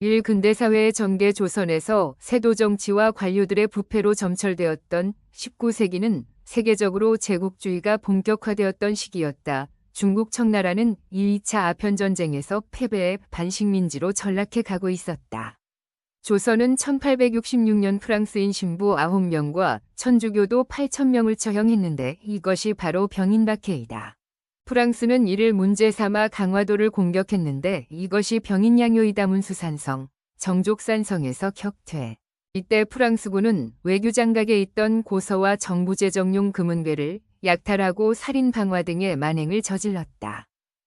일 근대사회의 전개 조선에서 세도 정치와 관료들의 부패로 점철되었던 19세기는 세계적으로 제국주의가 본격화되었던 시기였다. 중국 청나라는 2차 아편전쟁에서 패배해 반식민지로 전락해 가고 있었다. 조선은 1866년 프랑스인 신부 9명과 천주교도 8천명을 처형했는데 이것이 바로 병인박해이다. 프랑스는 이를 문제 삼아 강화도를 공격했는데 이것이 병인양요이다 문 수산성, 정족산성에서 격퇴. 이때 프랑스군은 외교장각에 있던 고서와 정부제정용 금은괴를 약탈하고 살인 방화 등의 만행을 저질렀다.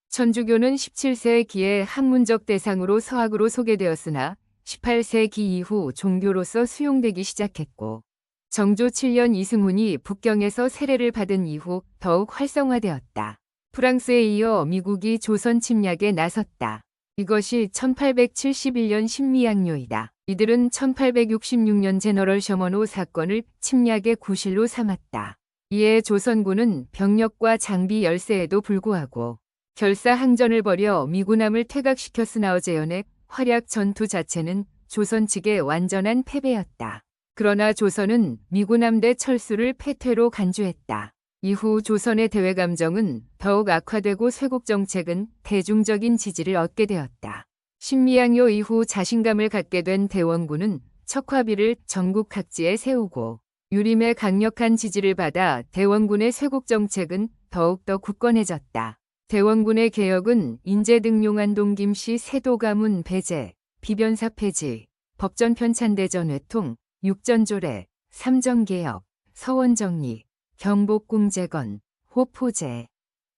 천주교는 17세기에 학문적 대상으로 서학으로 소개되었으나 18세기 이후 종교로서 수용되기 시작했고 정조 7년 이승훈이 북경에서 세례를 받은 이후 더욱 활성화되었다. 프랑스에 이어 미국이 조선 침략에 나섰다. 이것이 1871년 신미양요이다. 이들은 1866년 제너럴 셔먼호 사건을 침략의 구실로 삼았다. 이에 조선군은 병력과 장비 열세에도 불구하고 결사 항전을 벌여 미군함을 퇴각시켰으나 어제연의 활약 전투 자체는 조선 측의 완전한 패배였다. 그러나 조선은 미군함대 철수를 패퇴로 간주했다. 이후 조선의 대외 감정은 더욱 악화되고 쇄국 정책은 대중적인 지지를 얻게 되었다. 신미양요 이후 자신감을 갖게 된 대원군은 척화비를 전국 각지에 세우고 유림의 강력한 지지를 받아 대원군의 쇄국 정책은 더욱더 굳건해졌다. 대원군의 개혁은 인재 등용 한 동 김씨 세도 가문 배제, 비변사 폐지, 법전 편찬대전 회통, 육전조례, 삼정개혁, 서원정리, 경복궁 재건, 호포제,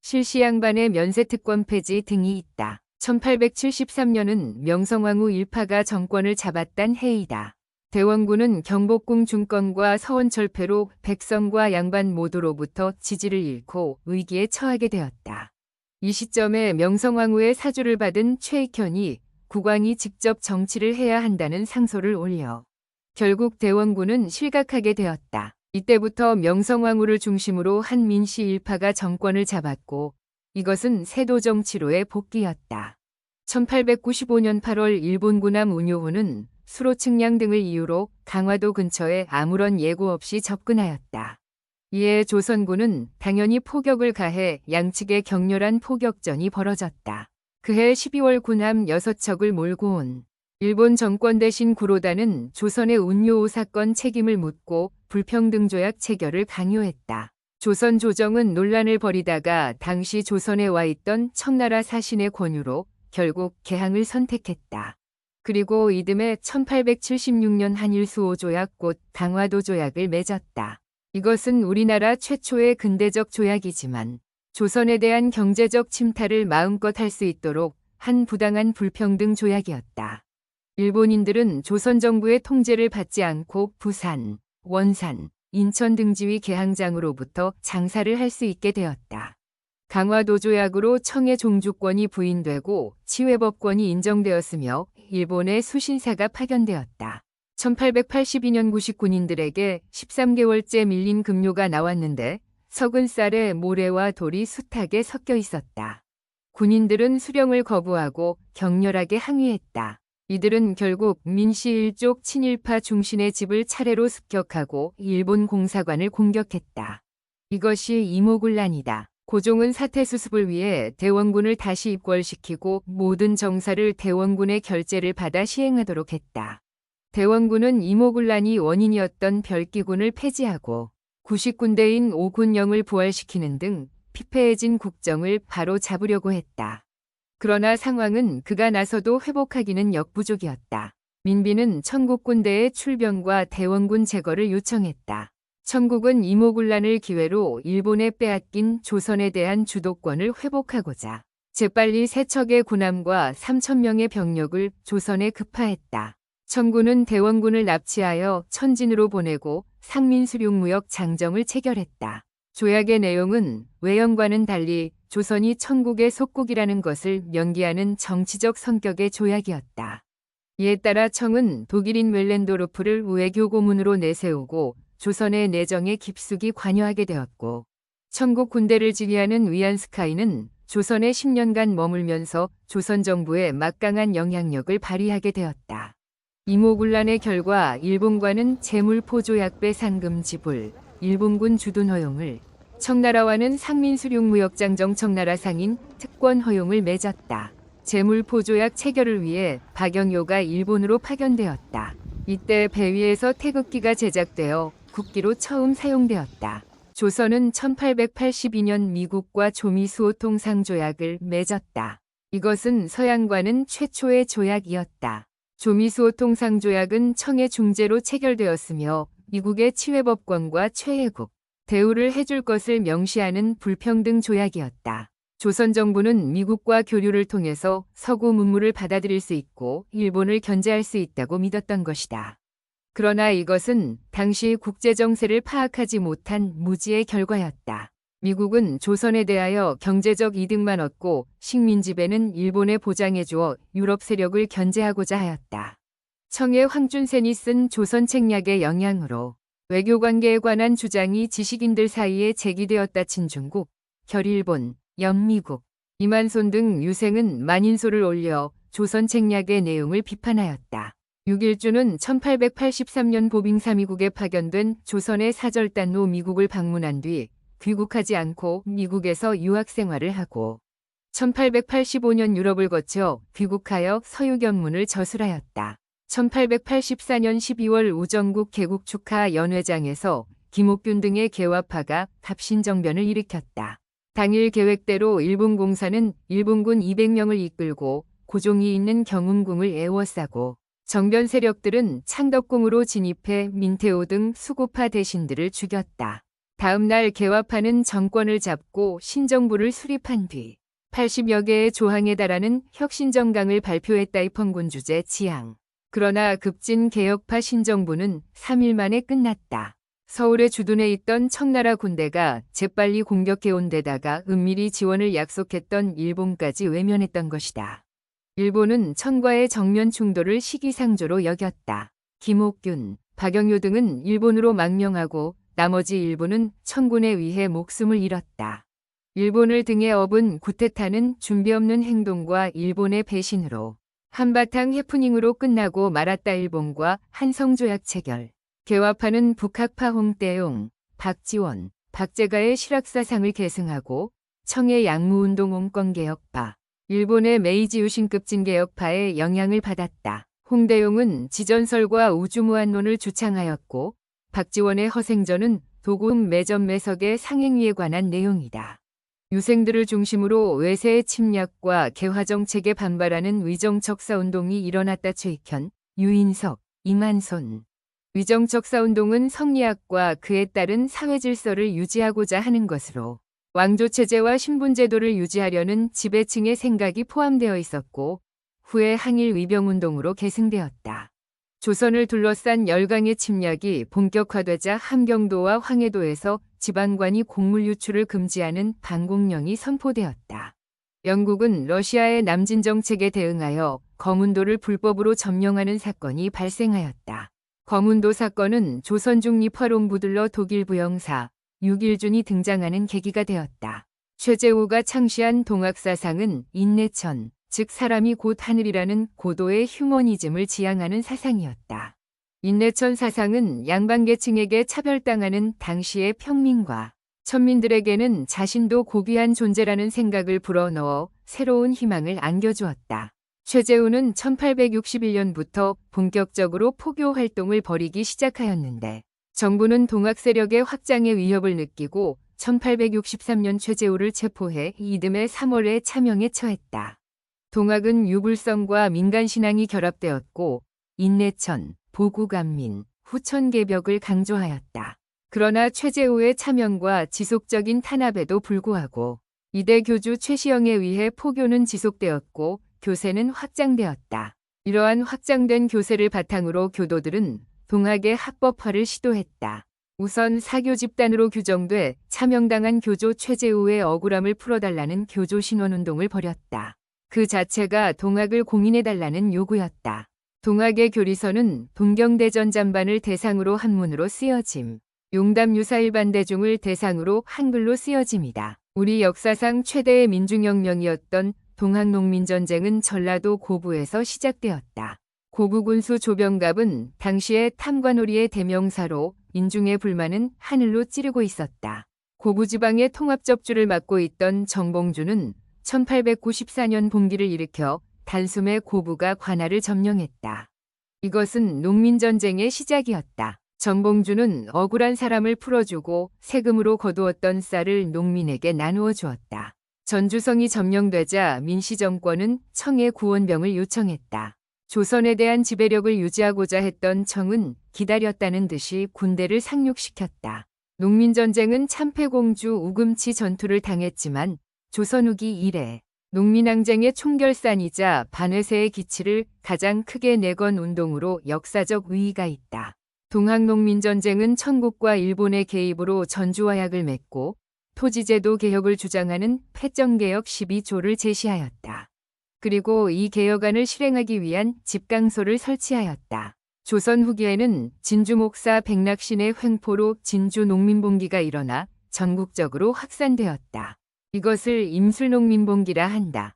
실시양반의 면세특권 폐지 등이 있다. 1873년은 명성황후 일파가 정권을 잡았단 해이다. 대원군은 경복궁 중건과 서원철폐로 백성과 양반 모두로부터 지지를 잃고 위기에 처하게 되었다. 이 시점에 명성황후의 사주를 받은 최익현이 국왕이 직접 정치를 해야 한다는 상소를 올려 결국 대원군은 실각하게 되었다. 이때부터 명성황후를 중심으로 한 민씨 일파가 정권을 잡았고 이것은 세도 정치로의 복귀였다. 1895년 8월 일본 군함 운요호는 수로 측량 등을 이유로 강화도 근처에 아무런 예고 없이 접근하였다. 이에 조선군은 당연히 포격을 가해 양측의 격렬한 포격전이 벌어졌다. 그해 12월 군함 6척을 몰고 온 일본 정권 대신 구로다는 조선의 운요호 사건 책임을 묻고 불평등 조약 체결을 강요했다. 조선 조정은 논란을 벌이다가 당시 조선에 와 있던 청나라 사신의 권유로 결국 개항을 선택했다. 그리고 이듬해 1876년 한일 수호 조약 곧 강화도 조약을 맺었다. 이것은 우리나라 최초의 근대적 조약이지만 조선에 대한 경제적 침탈을 마음껏 할 수 있도록 한 부당한 불평등 조약이었다. 일본인들은 조선 정부의 통제를 받지 않고 부산, 원산, 인천 등지위 개항장으로부터 장사를 할 수 있게 되었다. 강화도 조약으로 청의 종주권이 부인되고 치외법권이 인정되었으며 일본의 수신사가 파견되었다. 1882년 구식 군인들에게 13개월째 밀린 급료가 나왔는데 석은 쌀에 모래와 돌이 숱하게 섞여 있었다. 군인들은 수령을 거부하고 격렬하게 항의했다. 이들은 결국 민씨 일족 친일파 중신의 집을 차례로 습격하고 일본 공사관을 공격했다. 이것이 이모군란이다. 고종은 사태 수습을 위해 대원군을 다시 입궐시키고 모든 정사를 대원군의 결재를 받아 시행하도록 했다. 대원군은 이모군란이 원인이었던 별기군을 폐지하고 구식군대인 오군영을 부활시키는 등 피폐해진 국정을 바로 잡으려고 했다. 그러나 상황은 그가 나서도 회복하기는 역부족이었다. 민비는 천국 군대의 출병과 대원군 제거를 요청했다. 천국은 이모군란을 기회로 일본에 빼앗긴 조선에 대한 주도권을 회복하고자 재빨리 세척의 군함과 3천명의 병력을 조선에 급파했다. 천군은 대원군을 납치하여 천진으로 보내고 상민수륙무역 장정을 체결했다. 조약의 내용은 외연과는 달리 조선이 천국의 속국이라는 것을 명기하는 정치적 성격의 조약이었다. 이에 따라 청은 독일인 웰렌도르프를 외교 고문으로 내세우고 조선의 내정에 깊숙이 관여하게 되었고 천국 군대를 지휘하는 위안스카이는 조선에 10년간 머물면서 조선 정부에 막강한 영향력을 발휘하게 되었다. 이모군란의 결과 일본과는 재물포조약배 상금 지불, 일본군 주둔 허용을, 청나라와는 상민수륙무역장 정 청나라 상인 특권 허용을 맺었다. 재물포조약 체결을 위해 박영효가 일본으로 파견되었다. 이때 배 위에서 태극기가 제작되어 국기로 처음 사용되었다. 조선은 1882년 미국과 조미수호통 상조약을 맺었다. 이것은 서양과는 최초의 조약이었다. 조미수호통 상조약은 청의 중재로 체결되었으며 미국의 치외법권과 최애국, 대우를 해줄 것을 명시하는 불평등 조약이었다. 조선 정부는 미국과 교류를 통해서 서구 문물을 받아들일 수 있고 일본을 견제할 수 있다고 믿었던 것이다. 그러나 이것은 당시 국제 정세를 파악하지 못한 무지의 결과였다. 미국은 조선에 대하여 경제적 이득만 얻고 식민 지배는 일본에 보장해 주어 유럽 세력을 견제하고자 하였다. 청의 황준센이 쓴 조선 책략의 영향으로 외교 관계에 관한 주장이 지식인들 사이에 제기되었다 친 중국, 결일본, 연미국, 이만손 등 유생은 만인소를 올려 조선 책략의 내용을 비판하였다. 6일주는 1883년 보빙사미국에 파견된 조선의 사절단로 미국을 방문한 뒤 귀국하지 않고 미국에서 유학 생활을 하고 1885년 유럽을 거쳐 귀국하여 서유견문을 저술하였다. 1884년 12월 우정국 개국 축하 연회장에서 김옥균 등의 개화파가 갑신정변을 일으켰다. 당일 계획대로 일본 공사는 일본군 200명을 이끌고 고종이 있는 경운궁을 에워싸고 정변 세력들은 창덕궁으로 진입해 민태호 등 수구파 대신들을 죽였다. 다음 날 개화파는 정권을 잡고 신정부를 수립한 뒤 80여 개의 조항에 달하는 혁신정강을 발표했다 입헌군 주제 지향. 그러나 급진 개혁파 신정부는 3일 만에 끝났다. 서울에 주둔해 있던 청나라 군대가 재빨리 공격해온 데다가 은밀히 지원을 약속했던 일본까지 외면했던 것이다. 일본은 청과의 정면 충돌을 시기상조로 여겼다. 김옥균, 박영효 등은 일본으로 망명하고 나머지 일본은 청군에 의해 목숨을 잃었다. 일본을 등에 업은 구테타는 준비 없는 행동과 일본의 배신으로 한바탕 해프닝으로 끝나고 말았다 일본과 한성조약 체결. 개화파는 북학파 홍대용, 박지원, 박재가의 실학사상을 계승하고 청의 양무운동 옹권개혁파, 일본의 메이지 유신급 진개혁파의 영향을 받았다. 홍대용은 지전설과 우주무한론을 주창하였고 박지원의 허생전은 도금 매점 매석의 상행위에 관한 내용이다. 유생들을 중심으로 외세의 침략과 개화정책에 반발하는 위정척사운동이 일어났다 최익현, 유인석, 이만손. 위정척사운동은 성리학과 그에 따른 사회질서를 유지하고자 하는 것으로 왕조체제와 신분제도를 유지하려는 지배층의 생각이 포함되어 있었고 후에 항일 위병운동으로 계승되었다. 조선을 둘러싼 열강의 침략이 본격화되자 함경도와 황해도에서 지방관이 곡물 유출을 금지하는 반공령이 선포되었다. 영국은 러시아의 남진 정책에 대응하여 거문도를 불법으로 점령하는 사건이 발생하였다. 거문도 사건은 조선 중립 화론 부들러 독일 부영사 6일준이 등장하는 계기가 되었다. 최재우가 창시한 동학사상은 인내천, 즉 사람이 곧 하늘이라는 고도의 휴머니즘을 지향하는 사상이었다. 인내천 사상은 양반계층에게 차별당하는 당시의 평민과 천민들에게는 자신도 고귀한 존재라는 생각을 불어넣어 새로운 희망을 안겨주었다. 최재우는 1861년부터 본격적으로 포교 활동을 벌이기 시작하였는데 정부는 동학 세력의 확장의 위협을 느끼고 1863년 최재우를 체포해 이듬해 3월에 차명에 처했다. 동학은 유불성과 민간신앙이 결합되었고 인내천, 보구간민, 후천개벽을 강조하였다. 그러나 최재우의 차명과 지속적인 탄압에도 불구하고 이대 교주 최시영에 의해 포교는 지속되었고 교세는 확장되었다. 이러한 확장된 교세를 바탕으로 교도들은 동학의 합법화를 시도했다. 우선 사교 집단으로 규정돼 차명당한 교조 최재우의 억울함을 풀어달라는 교조 신원운동을 벌였다. 그 자체가 동학을 공인해달라는 요구였다. 동학의 교리서는 동경대전 잠반을 대상으로 한문으로 쓰여짐, 용담 유사 일반 대중을 대상으로 한글로 쓰여짐이다. 우리 역사상 최대의 민중혁명이었던 동학농민전쟁은 전라도 고부에서 시작되었다. 고부 군수 조병갑은 당시의 탐관오리의 대명사로 인중의 불만은 하늘로 찌르고 있었다. 고부 지방의 통합 접주를 맡고 있던 정봉주는 1894년 봄기를 일으켜 단숨에 고부가 관할을 점령했다. 이것은 농민전쟁의 시작이었다. 정봉주는 억울한 사람을 풀어주고 세금으로 거두었던 쌀을 농민에게 나누어 주었다. 전주성이 점령되자 민시정권은 청에 구원병을 요청했다. 조선에 대한 지배력을 유지하고자 했던 청은 기다렸다는 듯이 군대를 상륙시켰다. 농민전쟁은 참패공주 우금치 전투를 당했지만 조선 후기 이래 농민항쟁의 총결산이자 반회세의 기치를 가장 크게 내건 운동으로 역사적 의의가 있다. 동학농민전쟁은 천국과 일본의 개입으로 전주화약을 맺고 토지제도 개혁을 주장하는 패정개혁 12조를 제시하였다. 그리고 이 개혁안을 실행하기 위한 집강소를 설치하였다. 조선 후기에는 진주 목사 백낙신의 횡포로 진주 농민봉기가 일어나 전국적으로 확산되었다. 이것을 임술농민봉기라 한다.